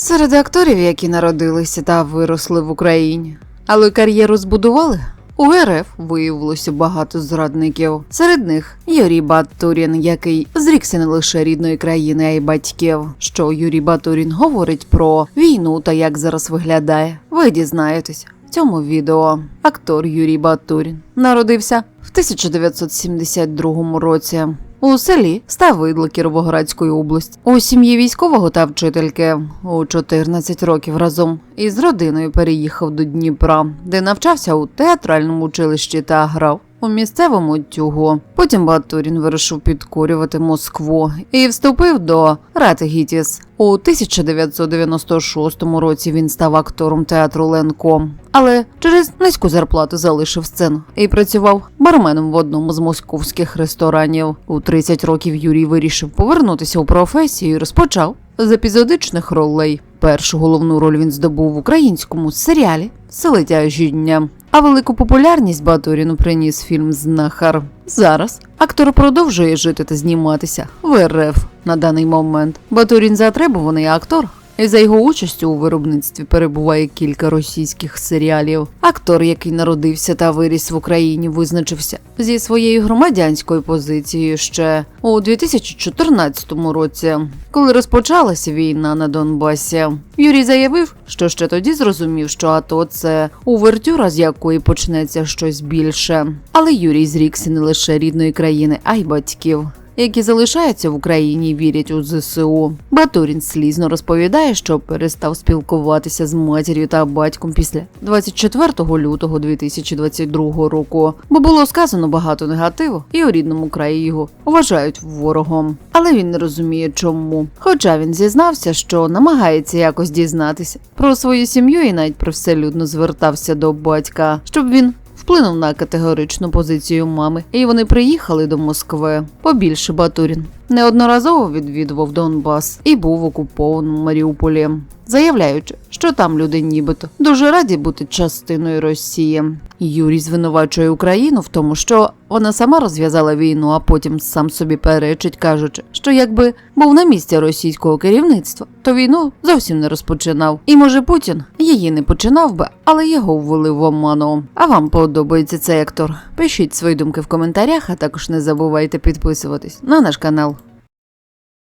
Серед акторів, які народилися та виросли в Україні, але кар'єру збудували. У РФ виявилося багато зрадників. Серед них Юрій Батурін, який зрікся не лише рідної країни, а й батьків. Що Юрій Батурін говорить про війну та як зараз виглядає. Ви дізнаєтесь в цьому відео. Актор Юрій Батурін народився в 1972 році. У селі Ставидло Кіровоградської області. У сім'ї військового та вчительки у 14 років разом із родиною переїхав до Дніпра, де навчався у театральному училищі та грав. У місцевому тюгу. Потім Батурін вирішив підкорювати Москву і вступив до Рати Гітіс. У 1996 році він став актором театру Ленко, але через низьку зарплату залишив сцену і працював барменом в одному з московських ресторанів. У 30 років Юрій вирішив повернутися у професію і розпочав з епізодичних ролей. Першу головну роль він здобув в українському серіалі Селетяжіння. А велику популярність Батуріну приніс фільм Знахар. Зараз актор продовжує жити та зніматися в РФ на даний момент. Батурін затребуваний актор. І за його участю у виробництві перебуває кілька російських серіалів. Актор, який народився та виріс в Україні, визначився зі своєю громадянською позицією ще у 2014 році, коли розпочалася війна на Донбасі. Юрій заявив, що ще тоді зрозумів, що АТО це увертюра, з якої почнеться щось більше. Але Юрій зрікся не лише рідної країни, а й батьків які залишаються в Україні вірять у ЗСУ. Батурін слізно розповідає, що перестав спілкуватися з матір'ю та батьком після 24 лютого 2022 року, бо було сказано багато негативу, і у рідному краї його вважають ворогом. Але він не розуміє, чому. Хоча він зізнався, що намагається якось дізнатися про свою сім'ю і навіть привселюдно звертався до батька, щоб він вплинув на категоричну позицію мами, і вони приїхали до Москви. Побільше Батурін неодноразово відвідував Донбас і був окупованим Маріуполі, заявляючи, що там люди нібито дуже раді бути частиною Росії. Юрій звинувачує Україну в тому, що вона сама розв'язала війну, а потім сам собі перечить, кажучи, що якби був на місці російського керівництва, то війну зовсім не розпочинав. І може Путін її не починав би, але його ввели в оману. А вам подобається цей актор? Пишіть свої думки в коментарях, а також не забувайте підписуватись на наш канал.